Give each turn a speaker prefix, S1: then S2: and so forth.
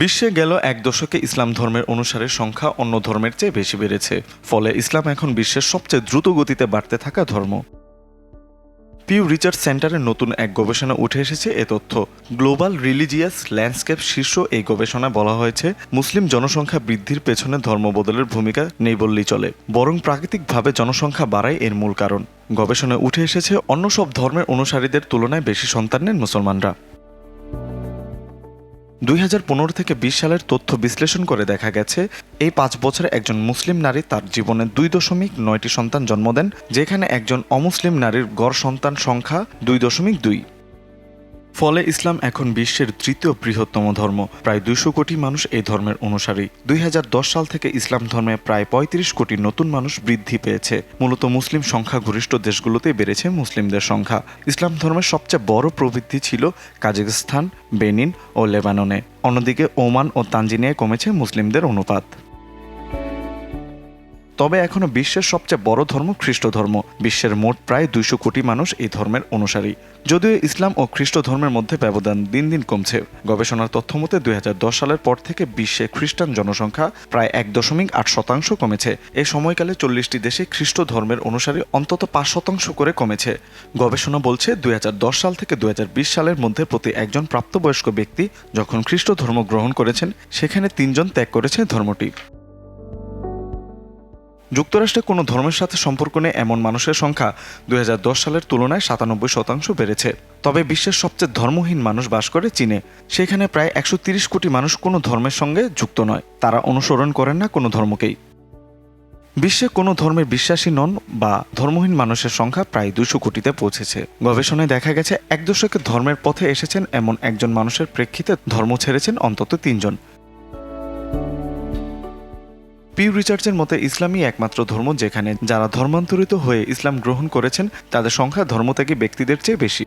S1: বিশ্বে গেল এক দশকে ইসলাম ধর্মের অনুসারীর সংখ্যা অন্য ধর্মের চেয়ে বেশি বেড়েছে। ফলে ইসলাম এখন বিশ্বের সবচেয়ে দ্রুত গতিতে বাড়তে থাকা ধর্ম। পিউ রিসার্চ সেন্টারের নতুন এক গবেষণা উঠে এসেছে এ তথ্য। গ্লোবাল রিলিজিয়াস ল্যান্ডস্কেপ শীর্ষ এই গবেষণায় বলা হয়েছে, মুসলিম জনসংখ্যা বৃদ্ধির পেছনে ধর্ম বদলের ভূমিকা নেই বললেই চলে, বরং প্রাকৃতিকভাবে জনসংখ্যা বাড়াই এর মূল কারণ। গবেষণায় উঠে এসেছে, অন্য সব ধর্মের অনুসারীদের তুলনায় বেশি সন্তান নেন মুসলমানরা। দুই হাজার পনেরো থেকে বিশ সালের তথ্য বিশ্লেষণ করে দেখা গেছে, এই পাঁচ বছরে একজন মুসলিম নারী তার জীবনে দুই দশমিক নয়টি সন্তান জন্ম দেন, যেখানে একজন অমুসলিম নারীর গড় সন্তান সংখ্যা দুই দশমিক দুই। ফলে ইসলাম এখন বিশ্বের তৃতীয় বৃহত্তম ধর্ম। প্রায় দুশো কোটি মানুষ এই ধর্মের অনুসারী। দুই হাজার দশ সাল থেকে ইসলাম ধর্মে প্রায় পঁয়ত্রিশ কোটি নতুন মানুষ বৃদ্ধি পেয়েছে। মূলত মুসলিম সংখ্যাগরিষ্ঠ দেশগুলোতেই বেড়েছে মুসলিমদের সংখ্যা। ইসলাম ধর্মের সবচেয়ে বড় প্রবৃদ্ধি ছিল কাজাখস্তান বেনিন ও লেবাননে। অন্যদিকে ওমান ও তানজিনিয়ায় কমেছে মুসলিমদের অনুপাত। তবে এখনও বিশ্বের সবচেয়ে বড় ধর্ম খ্রিস্ট ধর্ম। বিশ্বের মোট প্রায় দুইশো কোটি মানুষ এই ধর্মের অনুসারী। যদিও ইসলাম ও খ্রিস্ট ধর্মের মধ্যে ব্যবধান দিন দিন কমছে। গবেষণার তথ্য মতে দুই হাজার দশ সালের পর থেকে বিশ্বে খ্রিস্টান জনসংখ্যা প্রায় এক দশমিক আট শতাংশ কমেছে। এই সময়কালে চল্লিশটি দেশে খ্রিস্ট ধর্মের অনুসারী অন্তত পাঁচ শতাংশ করে কমেছে। গবেষণা বলছে দুই হাজার দশ সাল থেকে দুই হাজার বিশ সালের মধ্যে প্রতি একজন প্রাপ্তবয়স্ক ব্যক্তি যখন খ্রিস্ট ধর্ম গ্রহণ করেছেন, সেখানে তিনজন ত্যাগ করেছে ধর্মটি। যুক্তরাষ্ট্রে কোনো ধর্মের সাথে সম্পর্ক নেই এমন মানুষের সংখ্যা দুই হাজার দশ সালের তুলনায় সাতানব্বই শতাংশ বেড়েছে। তবে বিশ্বের সবচেয়ে ধর্মহীন মানুষ বাস করে চীনে। সেখানে প্রায় একশো কোটি মানুষ কোনো ধর্মের সঙ্গে যুক্ত নয়। তারা অনুসরণ করেন না কোনো ধর্মকেই। বিশ্বে কোনো ধর্মের বিশ্বাসী নন বা ধর্মহীন মানুষের সংখ্যা প্রায় দুশো কোটিতে পৌঁছেছে। গবেষণায় দেখা গেছে, এক দশকে ধর্মের পথে এসেছেন এমন একজন মানুষের প্রেক্ষিতে ধর্ম ছেড়েছেন অন্তত তিনজন। পিউ রিচার্চের মতে ইসলামই একমাত্র ধর্ম যেখানে যারা ধর্মান্তরিত হয়ে ইসলাম গ্রহণ করেছেন, তাদের সংখ্যা ধর্মত্যাগী ব্যক্তিদের চেয়ে বেশি।